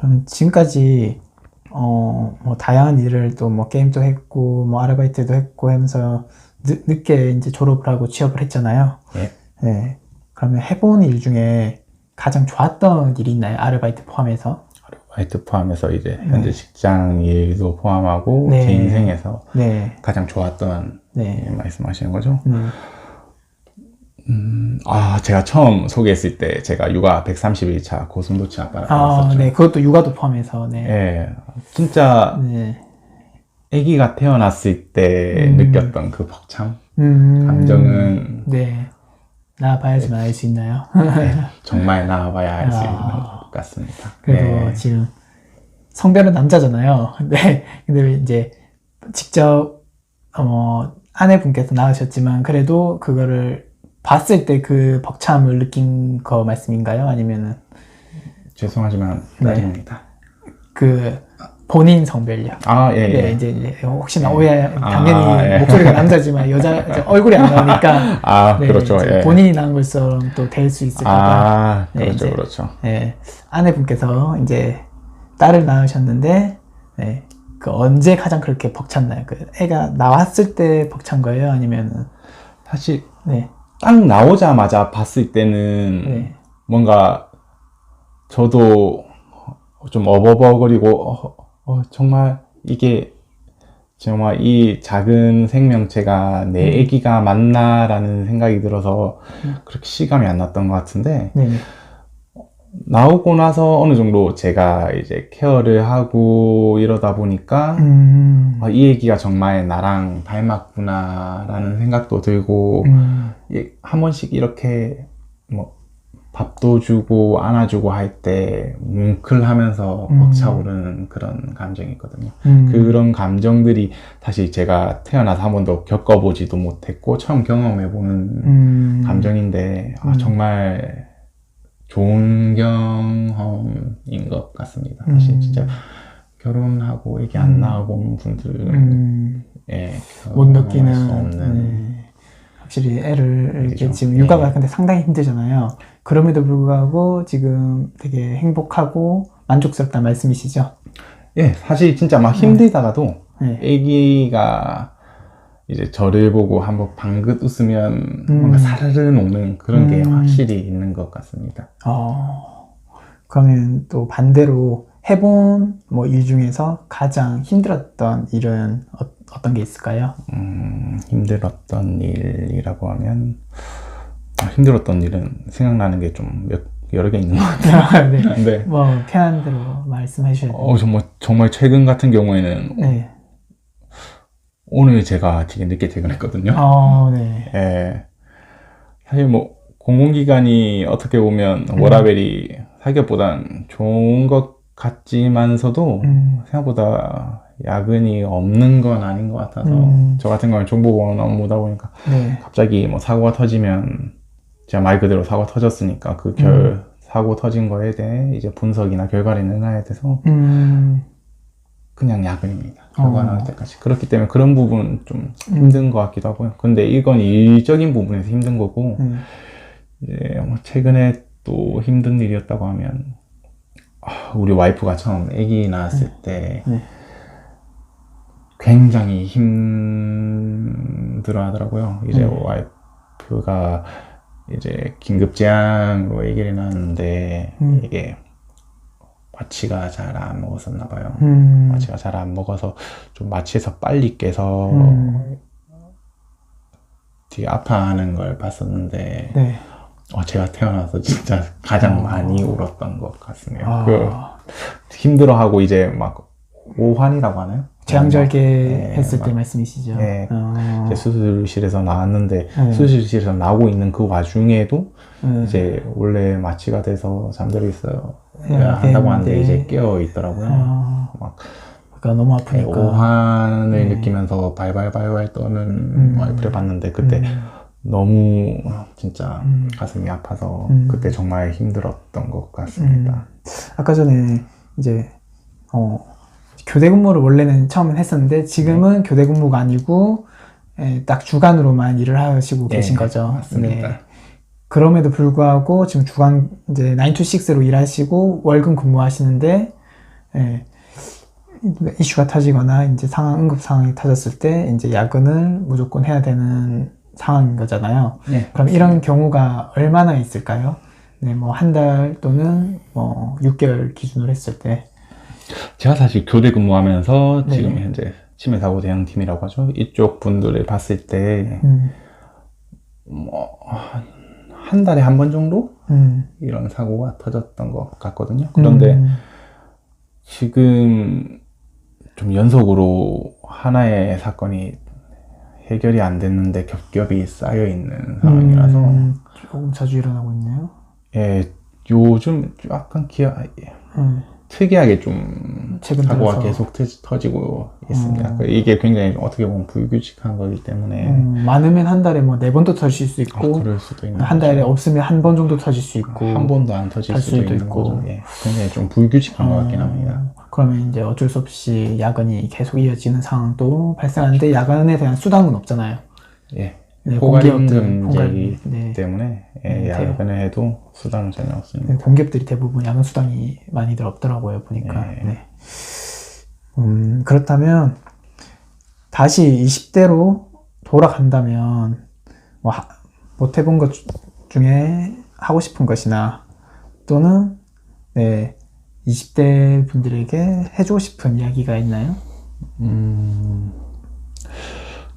그러면 지금까지 어, 뭐 다양한 일을 또 뭐 게임도 했고 뭐 아르바이트도 했고 하면서 늦, 늦게 이제 졸업을 하고 취업을 했잖아요. 예. 네. 그러면 해본 일 중에 가장 좋았던 일이 있나요? 아르바이트 포함해서? 아르바이트 포함해서 이제 현재 직장 일도 포함하고 네. 제 인생에서 네. 가장 좋았던 네. 일 말씀하시는 거죠? 네. 아 제가 처음 소개했을 때 제가 육아 131차 고슴도치 아빠를 아, 낳았었죠. 네. 그것도 육아도 포함해서. 네. 예, 진짜 네. 아기가 태어났을 때 음. 느꼈던 그 벅참 음. 감정은 네. 나봐야지만 알 수 있나요? 정말 나와봐야 알수 아. 있는 것 같습니다. 그래도 네. 지금 성별은 남자잖아요. 네. 근데 이제 직접 어 아내분께서 낳으셨지만 그래도 그거를 봤을 때 그 벅참을 느낀 거 말씀인가요? 아니면은 죄송하지만 네. 딸입니다. 그 본인 성별요? 아, 예, 예. 네, 이제, 이제 혹시나 예. 오해 당연히 아, 예. 목소리가 남자지만 여자 얼굴이 안 나오니까 아, 네, 그렇죠. 예. 본인이 낳은 것처럼 또 될 수 있을까 봐 아, 네, 그렇죠. 그렇죠. 네, 아내분께서 이제 딸을 낳으셨는데 네, 그 언제 가장 그렇게 벅찼나요? 그 애가 나왔을 때 벅찬 거예요? 아니면은 사실 네, 딱 나오자마자 봤을 때는 네, 뭔가 저도 좀 어버버거리고 어, 어, 정말 이게 정말 이 작은 생명체가 내 음. 아기가 맞나라는 생각이 들어서 음. 그렇게 시감이 안 났던 것 같은데 네, 나오고 나서 어느 정도 제가 이제 케어를 하고 이러다 보니까 음, 아, 이 얘기가 정말 나랑 닮았구나라는 생각도 들고 음, 이- 한 번씩 이렇게 뭐 밥도 주고 안아주고 할 때 뭉클하면서 음. 벅차오르는 그런 감정이 있거든요. 음, 그런 감정들이 사실 제가 태어나서 한 번도 겪어보지도 못했고 처음 경험해보는 음, 감정인데 아, 음. 정말 좋은 경험인 것 같습니다. 사실 음. 진짜 결혼하고 애기 안 음. 낳아본 분들은 음, 예, 못 느끼는 수 없는 네. 확실히 애를 이렇게. 지금 네. 육아가 근데 상당히 힘들잖아요. 그럼에도 불구하고 지금 되게 행복하고 만족스럽다는 말씀이시죠? 예, 사실 진짜 막 힘들다가도 네. 애기가 이제 저를 보고 한번 방긋 웃으면 음. 뭔가 사르르 녹는 그런 게 음. 확실히 있는 것 같습니다. 어, 그러면 또 반대로 해본 뭐 일 중에서 가장 힘들었던 일은 어, 어떤 게 있을까요? 음, 힘들었던 일이라고 하면 아, 힘들었던 일은 생각나는 게 좀 여러 개 있는 것 네. 같은데 뭐 편한 대로 말씀해 돼요. 어, 정말, 정말 최근 같은 경우에는 네. 오늘 제가 되게 늦게 퇴근했거든요. 어, 네. 예. 사실 뭐 공공기관이 어떻게 보면 워라벨이 사기업보단 좋은 것 같지만서도 음, 생각보다 야근이 없는 건 아닌 것 같아서 음. 저 같은 경우는 정보보안 업무다 보니까 네. 갑자기 뭐 사고가 터지면 제가 말 그대로 사고가 터졌으니까 그 결, 음. 사고 터진 거에 대해 이제 분석이나 결과를 내놔야 돼서 음, 그냥 야근입니다. 결과 어. 나올 때까지. 그렇기 때문에 그런 부분 좀 힘든 것 같기도 하고요. 근데 이건 일적인 부분에서 힘든 거고 네. 이제 뭐 최근에 또 힘든 일이었다고 하면 아, 우리 와이프가 처음 아기 낳았을 때 네. 굉장히 힘들어 하더라고요. 이제 음. 와이프가 이제 긴급 제한으로 아기를 낳았는데 음. 이게 마취가 잘 안 먹었었나 봐요. 음, 마취가 잘 안 먹어서 좀 마취해서 빨리 깨서 음. 되게 아파하는 걸 봤었는데 네. 어, 제가 태어나서 진짜 가장 어. 많이 울었던 것 같습니다. 아, 그 힘들어하고 이제 막 오한이라고 하나요? 재앙절개 네, 했을 때 막- 말씀이시죠? 네. 어, 수술실에서 나왔는데 네. 수술실에서 나오고 있는 그 와중에도 네. 이제 원래 마취가 돼서 잠들어 있어요. 네, 한다고 하는데 되는데. 이제 깨어 있더라고요. 어, 막 그러니까 너무 네, 아프니까. 오한을 네. 느끼면서 발발발발 떠는 음. 와이프를 봤는데 그때 음, 너무 진짜 음. 가슴이 아파서 음. 그때 정말 힘들었던 것 같습니다. 아까 전에 이제 어, 교대 근무를 원래는 처음엔 했었는데 지금은 교대 근무가 아니고 예, 딱 주간으로만 일을 하시고 네, 계신 거죠. 맞습니다. 네. 그럼에도 불구하고 지금 주간 이제 9 to 6로 일하시고 월급 근무하시는데 예, 이슈가 터지거나 이제 상황 응급 상황이 터졌을 때 이제 야근을 무조건 해야 되는 상황인 거잖아요. 네. 그럼 이런 경우가 얼마나 있을까요? 네, 뭐 한 달 또는 뭐 6개월 기준으로 했을 때. 제가 사실 교대 근무하면서 네. 지금 현재 치매 사고 대응 팀이라고 하죠. 이쪽 분들을 봤을 때 음, 뭐, 한, 한 달에 한 번 정도 음. 이런 사고가 터졌던 것 같거든요. 그런데 음, 지금 좀 연속으로 하나의 사건이 해결이 안 됐는데 겹겹이 쌓여 있는 상황이라서 음, 조금 자주 일어나고 있네요. 예, 요즘 약간 기아 음, 특이하게 좀 최근 사고가. 계속 터, 터지고 있습니다. 음. 이게 굉장히 좀 어떻게 보면 불규칙한 거기 때문에 음, 많으면 한 달에 뭐 네 번도 터질 수 아, 있고 그럴 수도 있는 한 달에 거죠. 없으면 한 번 정도 터질 수 있고 한 번도 안 터질 할 수도, 수도 있는 있고. 거죠. 예, 굉장히 좀 불규칙한 것 같긴 어, 합니다. 그러면 이제 어쩔 수 없이 야근이 계속 이어지는 상황도 발생하는데 야근에 대한 수당은 없잖아요. 예, 네, 포괄임금 포괄- 제기 네, 때문에 예, 네, 야근을 해도 수당은 전혀 없습니다. 네, 공기업들이 대부분 야근 수당이 많이들 없더라고요 보니까. 네. 네. 음, 그렇다면 다시 20대로 돌아간다면 뭐 하- 못 해본 것 주- 중에 하고 싶은 것이나 또는 네 20대 분들에게 해주고 싶은 이야기가 있나요? 음,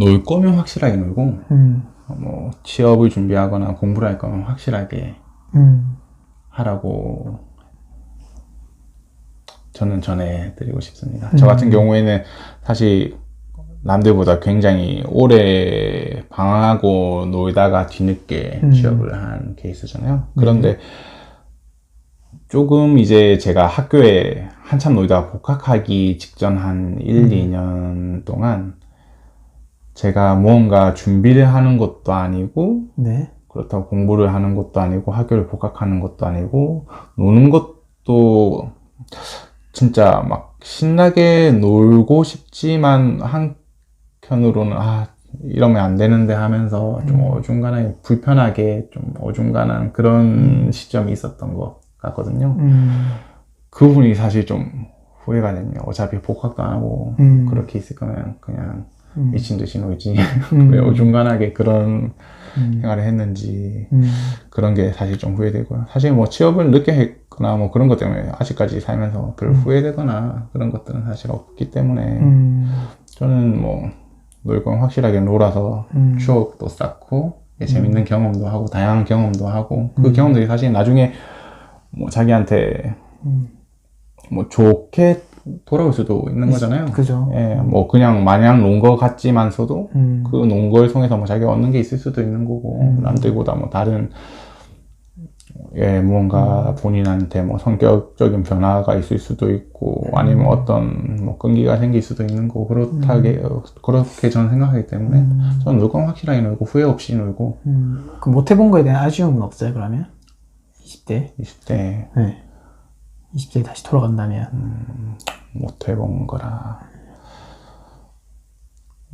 놀 거면 확실하게 놀고 음, 뭐 취업을 준비하거나 공부를 할 거면 확실하게 음, 하라고 저는 전해드리고 싶습니다. 저 같은 음. 경우에는 사실 남들보다 굉장히 오래 방황하고 놀다가 뒤늦게 음. 취업을 한 케이스잖아요. 그런데 조금 이제 제가 학교에 한참 놀다가 복학하기 직전 한 1, 음. 2년 동안 제가 무언가 준비를 하는 것도 아니고 네, 그렇다고 공부를 하는 것도 아니고 학교를 복학하는 것도 아니고 노는 것도 진짜 막 신나게 놀고 싶지만 한편으로는 아 이러면 안 되는데 하면서 좀 음. 어중간하게 불편하게 좀 어중간한 그런 시점이 있었던 것 같거든요. 음, 그 부분이 사실 좀 후회가 되네요. 어차피 복학도 안 하고 음. 그렇게 있을 거면 그냥 음, 미친 듯이 놀지 음, 왜 어중간하게 그런 음, 생활을 했는지 음, 그런 게 사실 좀 후회되고요. 사실 뭐 취업을 늦게 했거나 뭐 그런 것 때문에 아직까지 살면서 별 음. 후회되거나 그런 것들은 사실 없기 때문에 음, 저는 뭐 놀 건 확실하게 놀아서 음. 추억도 쌓고 예, 재밌는 경험도 하고 다양한 경험도 하고 그 음. 경험들이 사실 나중에 뭐 자기한테 음. 뭐 좋게 돌아올 수도 있는 거잖아요. 그죠. 예, 뭐 그냥 마냥 논것 같지만서도 음, 그 논걸 통해서 뭐 자기가 얻는 게 있을 수도 있는 거고 음. 남들보다 뭐 다른 예 음. 무언가 본인한테 뭐 성격적인 변화가 있을 수도 있고 아니면 어떤 뭐 끈기가 생길 수도 있는 거고 그렇다게 어, 그렇게 저는 생각하기 때문에 음, 저는 놀건 확실하게 놀고 후회 없이 놀고 음. 그 못 해본 거에 대한 아쉬움은 없어요, 그러면? 20대? 20대 네. 20대에 다시 돌아간다면. 못 해본 거라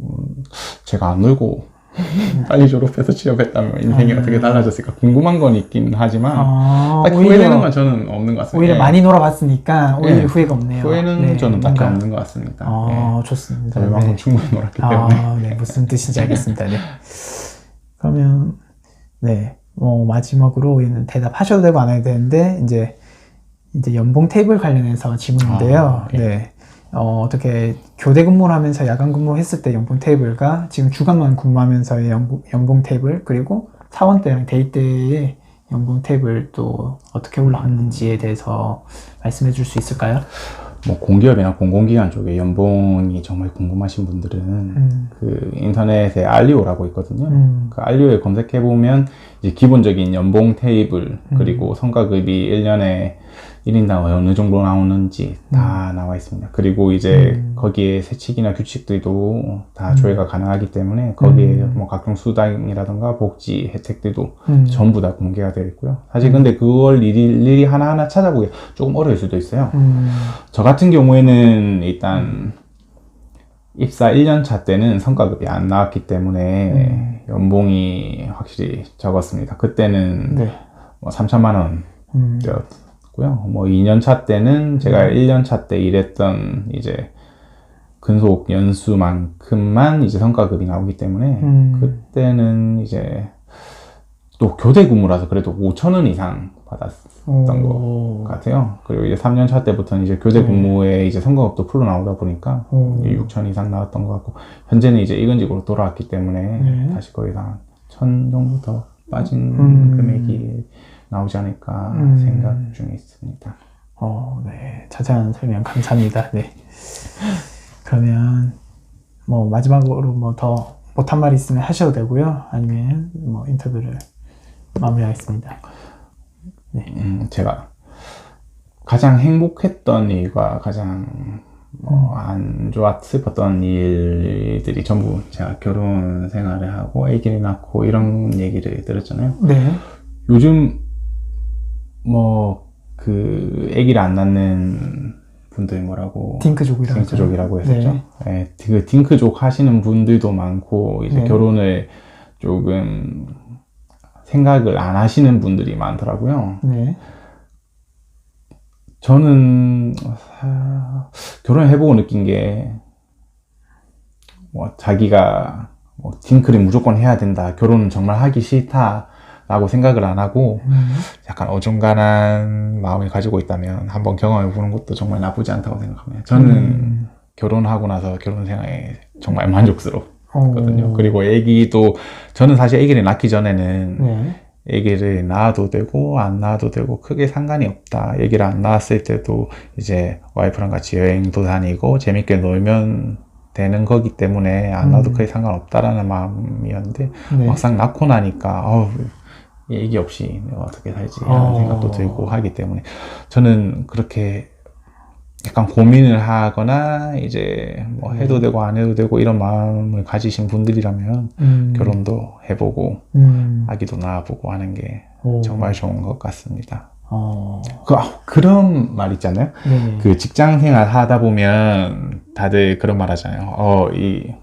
음, 제가 안 놀고 빨리 졸업해서 취업했다면 인생이 음. 어떻게 달라졌을까 궁금한 건 있긴 하지만 아, 딱히 후회되는 건 저는 없는 것 같습니다. 오히려 예. 많이 놀아봤으니까 오히려 예. 후회가 없네요. 후회는 네, 저는 딱히 뭔가- 없는 것 같습니다. 아, 예. 좋습니다. 저희만큼 네. 충분히 놀았기 때문에. 아, 네. 무슨 뜻인지 알겠습니다. 네. 그러면, 네. 뭐, 마지막으로 얘는 대답하셔도 되고 안 해도 되는데, 이제, 이제 연봉 테이블 관련해서 질문인데요. 아, 예. 네. 어, 어떻게 교대 근무를 하면서 야간 근무를 했을 때 연봉 테이블과 지금 주간만 근무하면서의 연봉, 연봉 테이블, 그리고 사원 때랑 데이 때의 연봉 테이블 또 어떻게 올라갔는지에 대해서 말씀해 줄 수 있을까요? 뭐 공기업이나 공공기관 쪽에 연봉이 정말 궁금하신 분들은 음, 그 인터넷에 알리오라고 있거든요. 음, 그 알리오에 검색해 보면 이제 기본적인 연봉 테이블 그리고 성과급이 1년에 1인당 어느 정도 나오는지 다 나와 있습니다. 그리고 이제 음. 거기에 세칙이나 규칙들도 다 조회가 가능하기 때문에 거기에 음. 뭐 각종 수당이라든가 복지 혜택들도 음, 전부 다 공개가 되어 있고요. 사실 근데 그걸 일일이 하나하나 찾아보기 조금 어려울 수도 있어요. 음, 저 같은 경우에는 일단 입사 1년 차 때는 성과급이 안 나왔기 때문에 연봉이 확실히 적었습니다. 그때는 네. 뭐 3천만 원 음. 뭐 2년 차 때는 제가 음. 1년 차 때 일했던 이제 근속 연수만큼만 이제 성과급이 나오기 때문에 음. 그때는 이제 또 교대 근무라서 그래도 5천 원 이상 받았던 것 오. 같아요. 그리고 이제 3년 차 때부터는 이제 교대 네. 근무에 이제 성과급도 풀로 나오다 보니까 오. 6천 이상 나왔던 것 같고 현재는 이제 이근직으로 돌아왔기 때문에 네. 다시 거의 한1 정도 더 빠진 음. 금액이 나오지 않을까 음. 생각 중에 있습니다. 어, 네. 자세한 설명 감사합니다. 네. 그러면 뭐 마지막으로 뭐 더 못한 말 있으면 하셔도 되고요. 아니면 뭐 인터뷰를 마무리하겠습니다. 음, 제가 가장 행복했던 일과 가장 뭐안 좋았 슬펐던 일들이 전부 제가 결혼 생활을 하고 아기를 낳고 이런 얘기를 들었잖아요. 네. 요즘 뭐 그 아기를 안 낳는 분들 뭐라고 딩크족이라고. 딩크족이라고 했었죠. 네. 네, 그 딩크족 하시는 분들도 많고 이제 네. 결혼을 조금 생각을 안 하시는 분들이 많더라고요. 네. 저는 아, 결혼해보고 느낀 게, 뭐, 자기가, 뭐, 딩크를 무조건 해야 된다. 결혼은 정말 하기 싫다. 라고 생각을 안 하고, 음. 약간 어중간한 마음을 가지고 있다면 한번 경험해보는 것도 정말 나쁘지 않다고 생각합니다. 저는 음. 결혼하고 나서 결혼 생활에 정말 만족스럽 거든요. 어. 그리고 애기도, 저는 사실 애기를 낳기 전에는 네. 애기를 낳아도 되고 안 낳아도 되고 크게 상관이 없다. 애기를 안 낳았을 때도 이제 와이프랑 같이 여행도 다니고 재밌게 놀면 되는 거기 때문에 안 낳아도 음. 크게 상관없다라는 마음이었는데 네. 막상 낳고 나니까 어우 이 애기 없이 내가 어떻게 살지 하는 어. 생각도 들고 하기 때문에 저는 그렇게 약간 고민을 하거나 이제 뭐 해도 되고 안 해도 되고 이런 마음을 가지신 분들이라면 음. 결혼도 해보고 음. 아기도 낳아보고 하는 게 오. 정말 좋은 것 같습니다. 어. 그, 아, 그런 말 있잖아요. 네네. 그 직장 생활 하다 보면 다들 그런 말 하잖아요. 어, 이,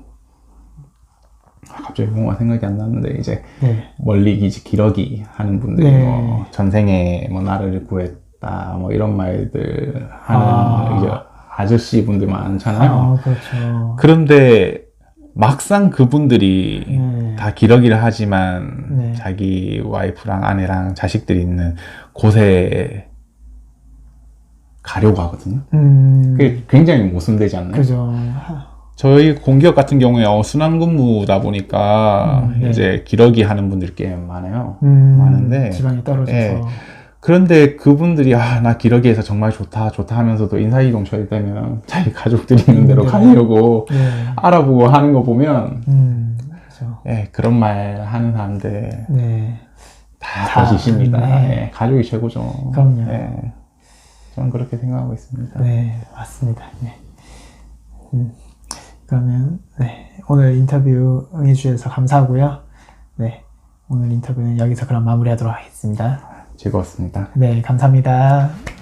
아, 갑자기 뭔가 생각이 안 나는데, 이제 네. 멀리 기지 기러기 하는 분들이 네. 뭐, 전생에 뭐 나를 구했 다, 뭐 이런 말들 하는 아. 아저씨 분들 많잖아요. 아, 그렇죠. 그런데 막상 그분들이 네. 다 기러기를 하지만 네. 자기 와이프랑 아내랑 자식들이 있는 곳에 가려고 하거든요. 음. 그게 굉장히 모순되지 않나요? 그죠. 하- 저희 공기업 같은 경우에 어, 순환 근무다 보니까 음, 네. 이제 기러기 하는 분들 꽤 많아요. 음. 많은데, 지방에 떨어져서. 예. 그런데 그분들이 아 나 기러기에서 정말 좋다 좋다 하면서도 인사이동 될 때면 자기 가족들이 있는 데로 네. 가려고 네. 알아보고 하는 거 보면 음. 그죠. 예, 그런 말 하는 사람들 네. 다 다, 거짓입니다. 네. 예, 가족이 최고죠. 그럼요. 예, 저는 그렇게 생각하고 있습니다. 네, 맞습니다. 네. 음, 그러면 네, 오늘 인터뷰 응해주셔서 감사하고요. 네, 오늘 인터뷰는 여기서 그럼 마무리하도록 하겠습니다. 즐거웠습니다. 네, 감사합니다.